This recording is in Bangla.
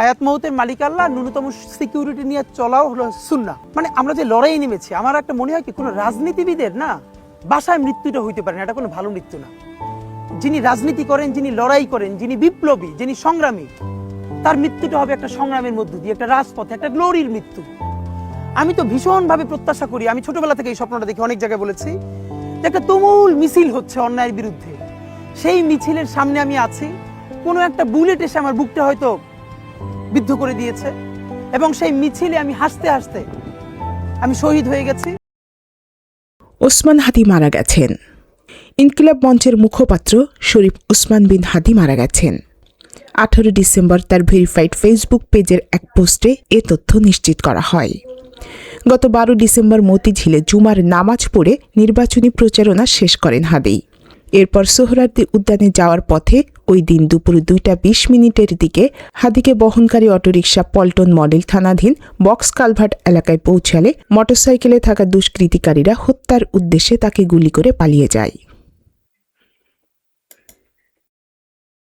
হায়াত মৌতের মালিক আল্লাহ, ন্যূনতম সিকিউরিটি নিয়ে চলাও হলো সুন্না মানে আমরা যে লড়াই নেমেছি, আমার একটা মনে হয় কি, কোনো রাজনীতিবিদের না বাসায় মৃত্যুটা হইতে পারে না, এটা কোনো ভালো মৃত্যু না। যিনি রাজনীতি করেন, যিনি লড়াই করেন, যিনি বিপ্লবী, যিনি সংগ্রামী, তার মৃত্যুটা হবে একটা সংগ্রামের মধ্য দিয়ে, একটা রাজপথে, একটা গ্লোরির মৃত্যু। আমি তো ভীষণভাবে প্রত্যাশা করি, আমি ছোটবেলা থেকে এই স্বপ্নটা দেখি অনেক জায়গায় বলেছি একটা তুমুল মিছিল হচ্ছে অন্যায়ের বিরুদ্ধে। সেই মিছিলের সামনে আমি আছি, কোনো একটা বুলেট এসে আমার বুকটা হয়তো বিদ্ধ করে দিয়েছে। এবং সেই মিছিলে আমি হাসতে হাসতে আমি শহীদ হয়ে গেছি। ওসমান হাদি মারা গেছেন। ইনকিলাব মঞ্চের মুখপাত্র শরীফ ওসমান বিন হাদি মারা গেছেন। আঠারো ডিসেম্বর তার ভেরিফাইড ফেসবুক পেজের এক পোস্টে এ তথ্য নিশ্চিত করা হয়। গত বারো ডিসেম্বর মতিঝিলে জুমার নামাজ পড়ে নির্বাচনী প্রচারণা শেষ করেন হাদি। এরপর সোহরার্দি উদ্যানে যাওয়ার পথে ওই দিন দুপুর দুইটা বিশ মিনিটের দিকে হাদিকে বহনকারী অটোরিকশা পল্টন মডেল থানাধীন বক্স কালভার্ট এলাকায় পৌঁছালে মোটরসাইকেলে থাকা দুষ্কৃতিকারীরা হত্যার উদ্দেশ্যে তাকে গুলি করে পালিয়ে যায়।